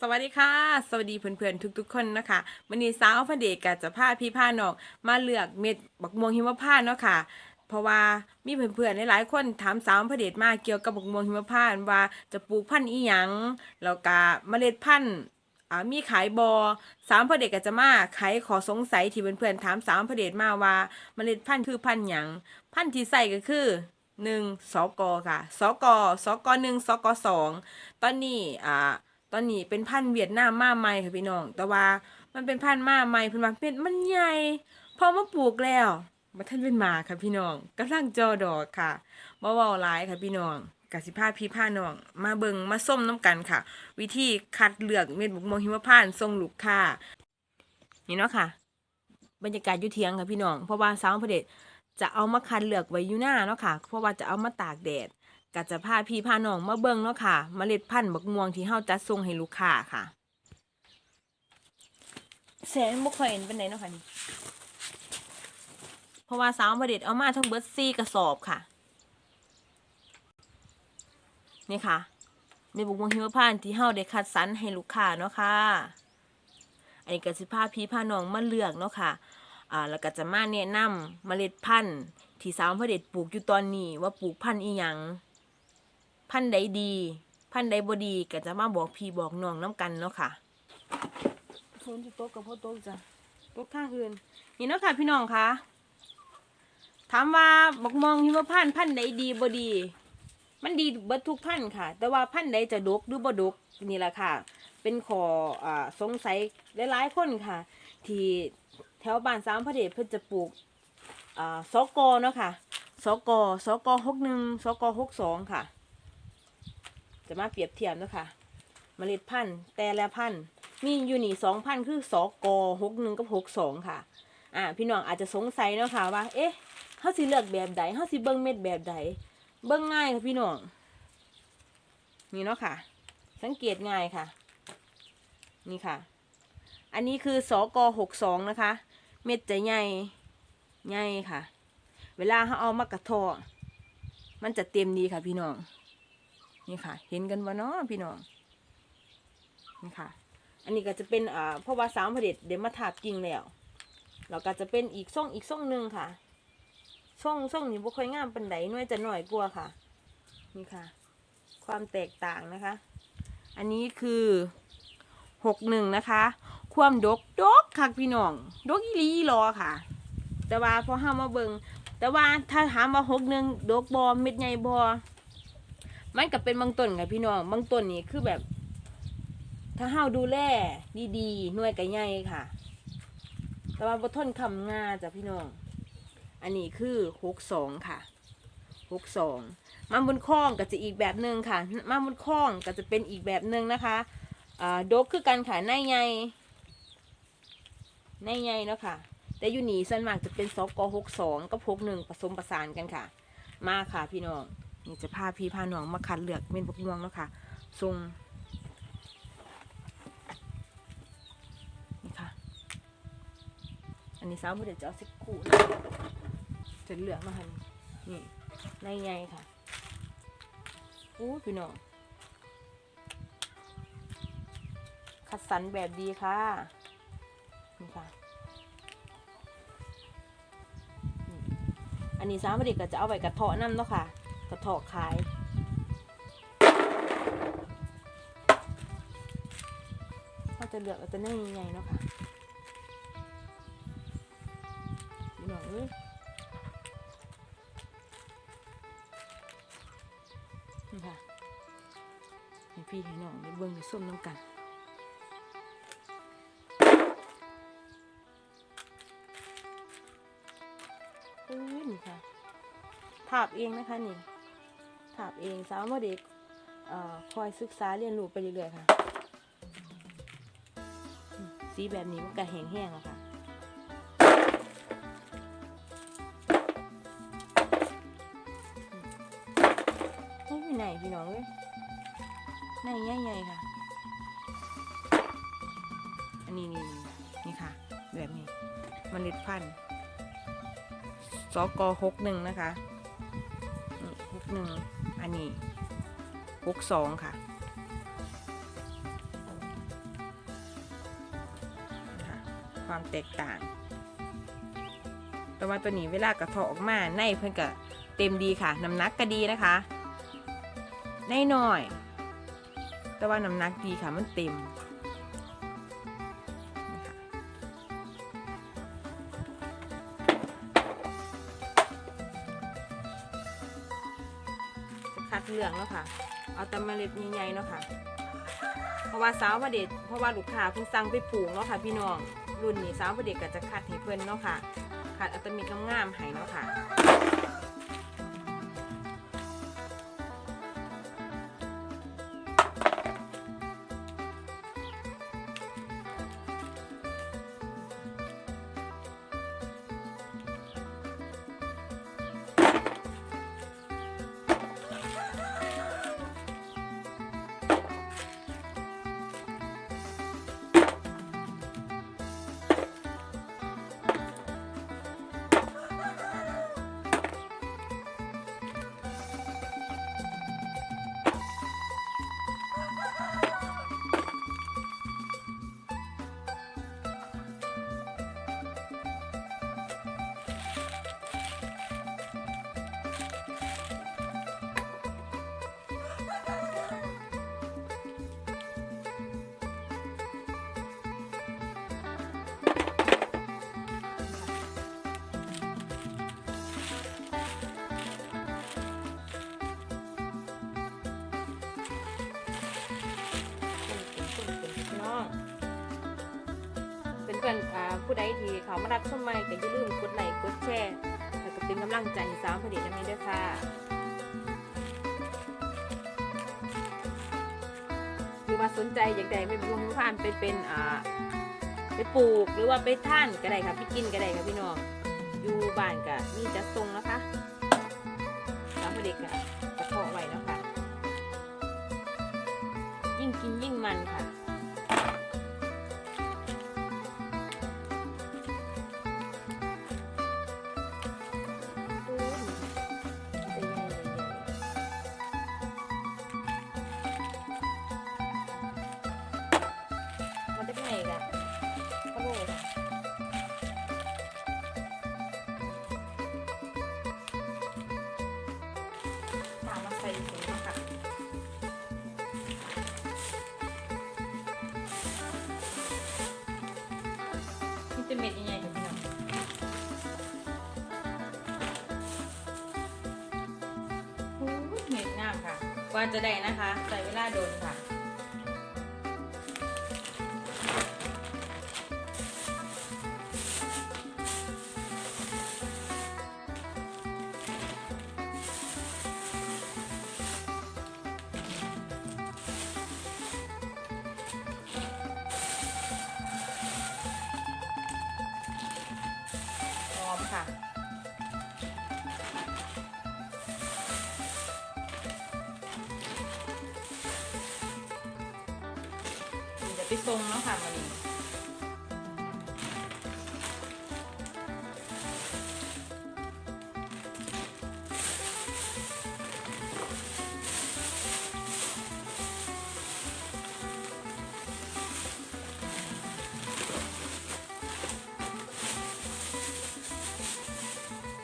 สวัสดีค่ะ สวัสดีเพื่อนๆทุก ๆ คนนะคะวันนี้สาวพระเดชกะจะพาพี่พาน้องมาเลือกเม็ดบักม่วงหิมพานต์เนาะค่ะ เพราะว่ามีเพื่อนๆหลายๆคนถามสาวพระเดชมาเกี่ยวกับบักม่วงหิมพานต์ว่าจะปลูกพันธุ์อีหยังแล้วก็เมล็ดพันธุ์อ่ามีขายบอสามพระเดชก็จะมาไขขอสงสัยที่เพื่อนๆถามสามพระเดชมาว่าเมล็ดพันธุ์คือพันธุ์หยังพันธุ์ที่ใส่ก็คือหนึ่งสกค่ะสกสกหนึ่งสกสองตอนนี้อ่า ตอนนี้เป็นพันธุ์เวียดนามมาใหม่ค่ะพี่น้อง แต่ว่ามันเป็นพันธุ์มาใหม่เพิ่นว่าเป็นมันใหญ่พอมาปลูกแล้วมาท่านเป็นหมาค่ะพี่น้องกำลังจอดอกค่ะบ่เว้าหลายค่ะพี่น้องกสิพาพี่พาน้อง มาเบิงมาส้มน้ำกันค่ะ วิธีคัดเลือกเม็ดบุกมวงหิมพานต์ทรงลูกค่ะนี่เนาะค่ะ บรรยากาศยู่เทียงค่ะพี่น้อง เพราะว่าสาวพระเดชจะเอามาคัดเลือกไว้อยู่หน้าเนาะค่ะ เพราะว่าจะเอามาตากแดด ก็จะพาพี่พาน้องมาเบิ่งเนาะค่ะเมล็ดพันธุ์บักม่วงที่เฮาจัดส่งให้ลูกค้าค่ะแสนบ่ค่อยเห็นปานใดเนาะค่ะนี่เพราะว่าสาวประเด็ดเอามาทั้งเบิด4กระสอบค่ะ นี่ค่ะในบุกม่วงหิมพานต์ที่เฮาได้คัดสรรให้ลูกค้าเนาะค่ะอันนี้ก็สิพาพี่พาน้องมาเลือกเนาะค่ะอ่าแล้วก็จะมาแนะนำเมล็ดพันธุ์ที่สาวพระเด็ดปลูกอยู่ตอนนี้ว่าปลูกพันธุ์อีหยัง พันธุ์ใดดี พันธุ์ใดบ่ดีก็จะมาบอกพี่บอกน้องน้ำกันเนาะค่ะฝนจะตกกับพ่อตกจ้ะตกข้างอื่นนี่เนาะค่ะพี่น้องคะถามว่าบอกมองหิมพานต์พันธุ์ใดดีบ่ดี มันดีเบิดทุกพันธุ์ค่ะ แต่ว่าพันธุ์ใดจะดกหรือบ่ดกนี่แหละค่ะ เป็นขออ่าสงสัยหลายๆคนค่ะ ที่แถวบ้านสามพระเดชเพิ่นจะปลูกอ่าสกเนาะค่ะสกสกหกหนึ่งสกหกสองค่ะ จะมาเปรียบเทียบนะคะเมล็ดพันธุ์แต่ละพันธุ์มีอยู่นี่สองพันธุ์คือสกหกหนึ่งกับหกสองค่ะ อ่า พี่น้องอาจจะสงสัยเนาะค่ะว่า เอ๊ะเฮาสิเลือกแบบใดเฮาสิเบิ่งเม็ดแบบใดเบิ่งง่ายค่ะพี่น้องนี่เนาะค่ะ สังเกตง่ายค่ะ นี่ค่ะ อันนี้คือสกหกสองนะคะ เม็ดจะใหญ่ใหญ่ค่ะ เวลาเขาเอามากระทาะมันจะเต็มดีค่ะพี่น้อง นี่ค่ะ เห็นกันวะเนาะพี่น้องนี่ค่ะ อันนี้ก็จะเป็นอ่าเพราะว่าสามผลิตเดี๋ยวมาถาบจริงแล้วแล้วก็จะเป็นอีกส่งอีกส่งหนึ่งค่ะส่งส่งนี้บ่ค่อยงามปันไดน่วยจะหน่อยกลัวค่ะ นี่ค่ะ ความแตกต่างนะคะ อันนี้คือหกหนึ่งนะคะ ความดกดกค่ะพี่น้องดกอีลีอีหลอค่ะ แต่ว่าพอห้ามาเบิงแต่ว่าถ้าถามว่าหกหนึ่งดกบอเม็ดใหญ่บอ มันก็เป็นบางต้นค่ะพี่น้องบางต้นนี่คือแบบ ถ้าเฮาดูแลดีๆหน่วยก็ใหญ่ค่ะ แต่ว่าบ่ทนคำงาจ้ะพี่น้อง อันนี้คือหกสองค่ะหกสองมาบนคล้องก็จะอีกแบบหนึ่งค่ะมาบนคล้องก็จะเป็นอีกแบบหนึ่งนะคะอ่าดกคือกันค่ะในใหญ่ในใหญ่เนาะค่ะ แต่อยู่นี่ส่วนมากจะเป็นสกหกสองกับหกหนึ่งผสมประสานกันค่ะ มาค่ะพี่น้อง นี่จะพาพี่พาน้องมาคัดเลือกเม็ดบกม่วงแล้วค่ะทรงนี่ค่ะ อันนี้สาวเดี๋ยวจะเอาสิคูนะจะเหลือกมาค่ะนี่ในไงค่ะอู้พี่น้องคัดสรรแบบดีค่ะ นี่ค่ะ อันนี้สาวเด็กก็จะเอาไว้กระเทาะน้ำเนาะค่ะ กระเทาะขายเขาจะเลือกเอาแต่นื้อใหญ่ๆเนาะค่ะพี่น้องเอ้ยนี่ค่ะให้พี่ให้น้องได้เบิ่งได้ส้มน้ำกันปื้นค่ะถาบเองนะคะนี่าบเองสาวโมเด็กคอยศึกษาเรียนรู้ไปเรื่อยๆค่ะ สีแบบนี้มันก็แห้งๆแล้วค่ะไม่ไหนพี่น้องเว้ยไหนใหญ่ๆค่ะ อันนี้นี่นี่ค่ะ แบบนี้เมันเล็ดพันธุ์สกหกหนึ่งนะคะหกหนึ่ง อันนี้หกสองค่ะความแตกต่างตัวมาตัวนี้เวลากระเทาะออกมาในเพื่อนก็เต็มดีค่ะน้ำหนักก็ดีนะคะในน้อย แต่ว่าน้ำหนักดีค่ะมันเต็ม เหลืองแล้วค่ะ เอาแต่เมล็ดใหญ่ๆเนาะค่ะ เพราะว่าสาวพระเดชเพราะว่าลูกค้าเพิ่งสั่งไปปลูกเนาะค่ะ พี่น้อง รุ่นนี้สาวพระเดชก็จะคัดให้เพิ่นเนาะค่ะ คัดอัตมิตงามๆให้เนาะค่ะ อนอ่าผู้ใดที่เขามารับชมใหม่ก็อย่าลืมกดไลค์กดแชร์แล้วก็เป็นกำลังใจให้สาวผลิตน้ำนี้ด้วยค่ะหรือว่าสนใจอยากได้ไปบุญผ่านไปเป็นอ่าไปปลูกหรือว่าไปท่านก็ได้ค่ะไปกินก็ได้ค่ะพี่น้องอยู่บ้านก็มีจัดทรงนะคะสาวผลิตก็กระ เป็นเม็ดยังไงกับพี่น้องโอ้ยเม็ดงามค่ะกว่าจะได้นะคะใส่เวลาโดนค่ะ ไปทรงแล้วค่ะมันนี้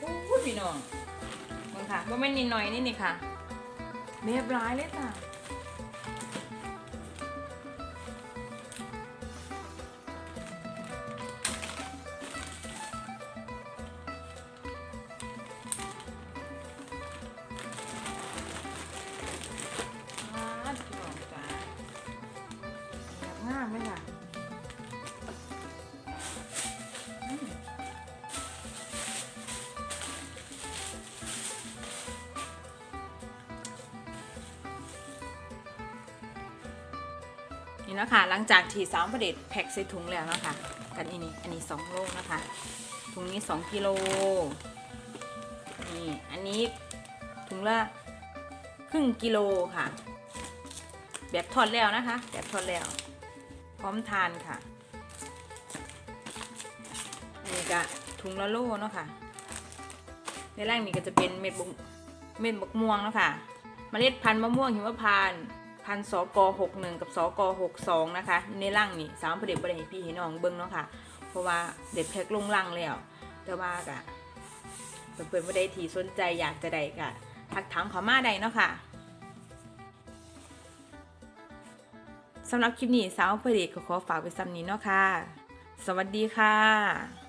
โอ้ยพี่น้องมึงค่ะว่าไม่นนิดหน่อยนี่นี่ค่ะเรียบร้อยเลยค่ะ นี่นะคะหลังจากที่สามประเด็ดแพ็คใส่ถุงแล้วนะคะกันอันนี้อันนี้สองโลนะคะถุงนี้สองกิโลนี่อันนี้ถุงละครึ่งกิโลค่ะ แบบทอดแล้วนะคะ แบบทอดแล้ว พร้อมทานค่ะนี่ก็ถุงละโลเนาะค่ะในแรกนี่ก็จะเป็นเม็ดบกเม็ดบกม่วงเนาะค่ะเมล็ดพันธุ์มะม่วงหิมพานต์ พันสกหกหนึ่งกับสกหกสองนะคะในร่างนี่สาวประเด็ประเด็ให้พี่ให้น้องเบิ้งเนาะค่ะ เพราะว่าเด็ดแพ็คลงลังแล้ว แต่ว่ากะเพื่อนๆประเด็ที่สนใจอยากจะได้กะทักถามเขามาได้เนาะค่ะสำหรับคลิปนี้สาวประเด็ก็ขอฝากไว้ซ้ำนี้เนาะค่ะ สวัสดีค่ะ